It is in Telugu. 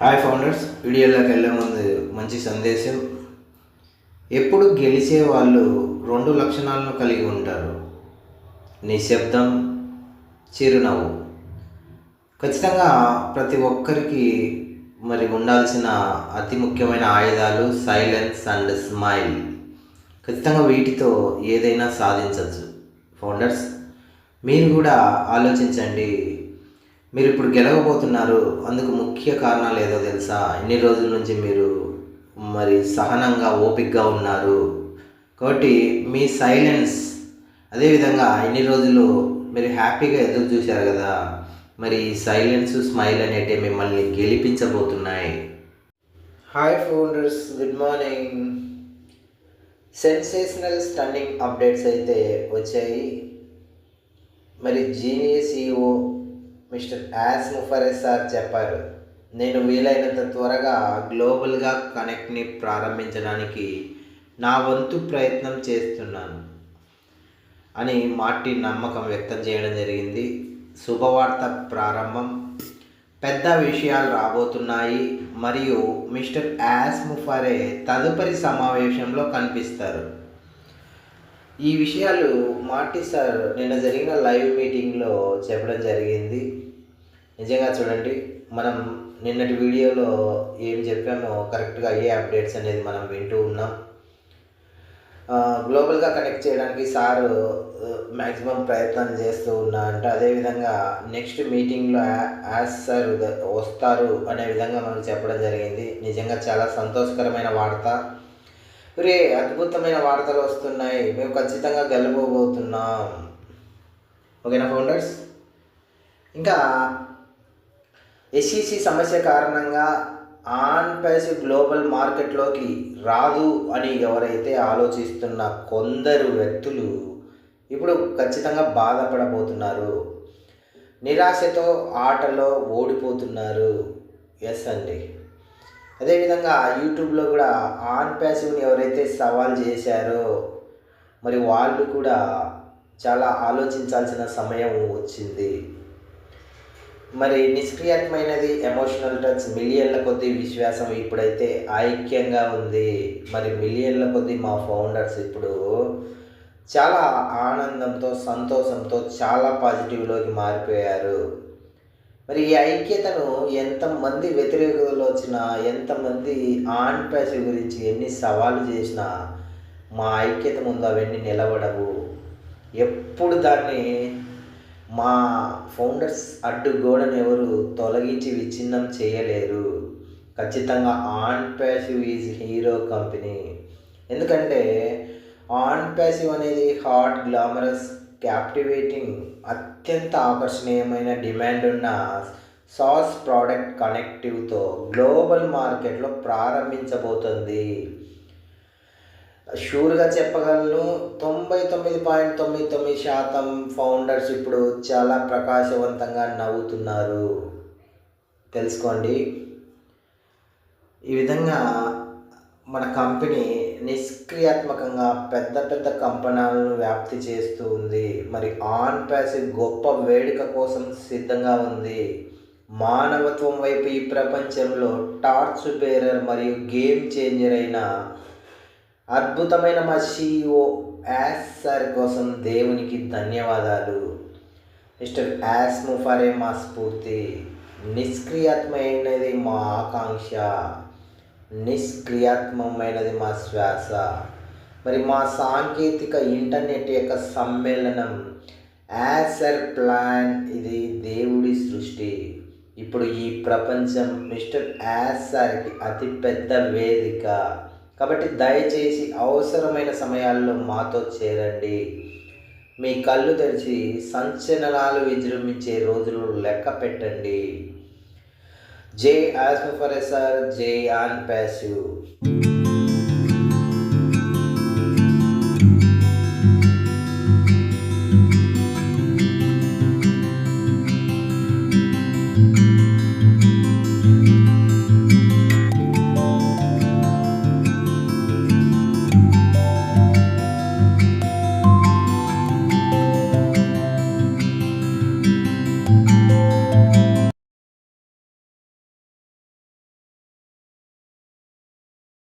హాయ్ ఫౌండర్స్ వీడియోలోకి వెళ్ళే ముందు మంచి సందేశం. ఎప్పుడు గెలిచే వాళ్ళు రెండు లక్షణాలను కలిగి ఉంటారు? నిశ్శబ్దం చిరునవ్వు. ఖచ్చితంగా ప్రతి ఒక్కరికి మరి ఉండాల్సిన అతి ముఖ్యమైన ఆయుధాలు సైలెన్స్ అండ్ స్మైల్ ఖచ్చితంగా వీటితో ఏదైనా సాధించవచ్చు. ఫౌండర్స్ మీరు కూడా ఆలోచించండి. మీరు ఇప్పుడు గెలవబోతున్నారు. అందుకు ముఖ్య కారణాలు ఏదో తెలుసా? ఎన్ని రోజుల నుంచి మీరు మరి సహనంగా ఓపికగా ఉన్నారు. కాబట్టి మీ సైలెన్స్. అదేవిధంగా ఎన్ని రోజులు మీరు హ్యాపీగా ఎదురు చూశారు కదా? మరి ఈ సైలెన్స్ స్మైల్ అనేటివి మిమ్మల్ని గెలిపించబోతున్నాయి. Hi founders good morning sensational stunning updates అయితే వచ్చాయి. మరి జీనియస్ ఈఓ మిస్టర్ యాస్ ముఫరెస్ సార్ చెప్పారు. నేను వీలైనంత త్వరగా గ్లోబల్గా కనెక్ట్ని ప్రారంభించడానికి నా వంతు ప్రయత్నం చేస్తున్నాను అని మార్టిన్ నమ్మకం వ్యక్తం చేయడం జరిగింది. శుభవార్త ప్రారంభం. పెద్ద విషయాలు రాబోతున్నాయి మరియు మిస్టర్ యాస్ ముఫరే తదుపరి సమావేశంలో కనిపిస్తారు. ఈ విషయాలు మార్టి సార్ నిన్న జరిగిన లైవ్ మీటింగ్లో చెప్పడం జరిగింది. నిజంగా చూడండి మనం నిన్నటి వీడియోలో ఏం చెప్పామో కరెక్ట్గా అయ్యే అప్డేట్స్ అనేది మనం వింటూ ఉన్నాం. గ్లోబల్గా కనెక్ట్ చేయడానికి సార్ మ్యాక్సిమం ప్రయత్నం చేస్తూ ఉన్నా అంటే అదేవిధంగా నెక్స్ట్ మీటింగ్లో యాజ్ సార్ వస్తారు అనే విధంగా మనం చెప్పడం జరిగింది. నిజంగా చాలా సంతోషకరమైన వార్త. రే అద్భుతమైన వార్తలు వస్తున్నాయి. మేము ఖచ్చితంగా గెలవబోతున్నాం. ఓకేనా ఫౌండర్స్ ఇంకా ఎస్ఈసి సమస్య కారణంగా ఆన్ ప్యాసివ్ గ్లోబల్ మార్కెట్లోకి రాదు అని ఎవరైతే ఆలోచిస్తున్న కొందరు వ్యక్తులు ఇప్పుడు ఖచ్చితంగా బాధపడబోతున్నారు. నిరాశతో ఆటలో ఓడిపోతున్నారు. ఎస్ అండి. అదేవిధంగా యూట్యూబ్లో కూడా ఆన్ ప్యాసివ్ని ఎవరైతే సవాల్ చేశారో మరి వాళ్ళు కూడా చాలా ఆలోచించాల్సిన సమయం వచ్చింది. మరి నిష్క్రియాత్మైనది ఎమోషనల్ టచ్ మిలియన్ల కొద్ది విశ్వాసం ఇప్పుడైతే ఐక్యంగా ఉంది. మరి మిలియన్ల కొద్ది మా ఫౌండర్స్ ఇప్పుడు చాలా ఆనందంతో సంతోషంతో చాలా పాజిటివ్లోకి మారిపోయారు. మరి ఈ ఐక్యతను ఎంతమంది వ్యతిరేకతలు వచ్చినా ఎంతమంది ఆన్ ప్యాసివ్ గురించి ఎన్ని సవాలు చేసినా మా ఐక్యత ముందు అవన్నీ నిలబడవు. ఎప్పుడు దాన్ని మా ఫౌండర్స్ అడ్డుగోడను ఎవరు తొలగించి విచ్ఛిన్నం చేయలేరు. ఖచ్చితంగా on passive is hero company ఎందుకంటే ఆన్ ప్యాసివ్ అనేది హాట్ గ్లామరస్ క్యాప్టివేటింగ్ అత్యంత ఆకర్షణీయమైన డిమాండ్ ఉన్న సాస్ ప్రోడక్ట్ కనెక్టివ్తో గ్లోబల్ మార్కెట్లో ప్రారంభించబోతుంది. షూర్గా చెప్పగలను. తొంభై తొమ్మిది పాయింట్ తొమ్మిది తొమ్మిది శాతం ఫౌండర్స్ ఇప్పుడు చాలా ప్రకాశవంతంగా నవ్వుతున్నారు. తెలుసుకోండి. ఈ విధంగా మన కంపెనీ నిష్క్రియాత్మకంగా పెద్ద పెద్ద కంపనాలను వ్యాప్తి చేస్తూ ఉంది. మరి ఆన్ ప్యాసివ్ గొప్ప వేడుక కోసం సిద్ధంగా ఉంది. మానవత్వం వైపు ఈ ప్రపంచంలో టార్చ్ బేరర్ మరియు గేమ్ చేంజర్ అయిన అద్భుతమైన మా సిఇఓ యాస్ సార్ కోసం దేవునికి ధన్యవాదాలు. మిస్టర్ యాస్ ముఫారే మా స్ఫూర్తి. నిష్క్రియాత్మైనది మా ఆకాంక్ష. నిష్క్రియాత్మకమైనది మా శ్వాస. మరి మా సాంకేతిక ఇంటర్నెట్ యొక్క సమ్మేళనం. యాసర్ ప్లాన్ ఇది దేవుడి సృష్టి. ఇప్పుడు ఈ ప్రపంచం మిస్టర్ యాసర్కి అతిపెద్ద వేదిక. కాబట్టి దయచేసి అవసరమైన సమయాల్లో మాతో చేరండి. మీ కళ్ళు తెరిచి సంచలనాలు విజృంభించే రోజులు లెక్క పెట్టండి. జే ఆస్మఫరెసర్ జే ఆన్ ప్యాసివ్.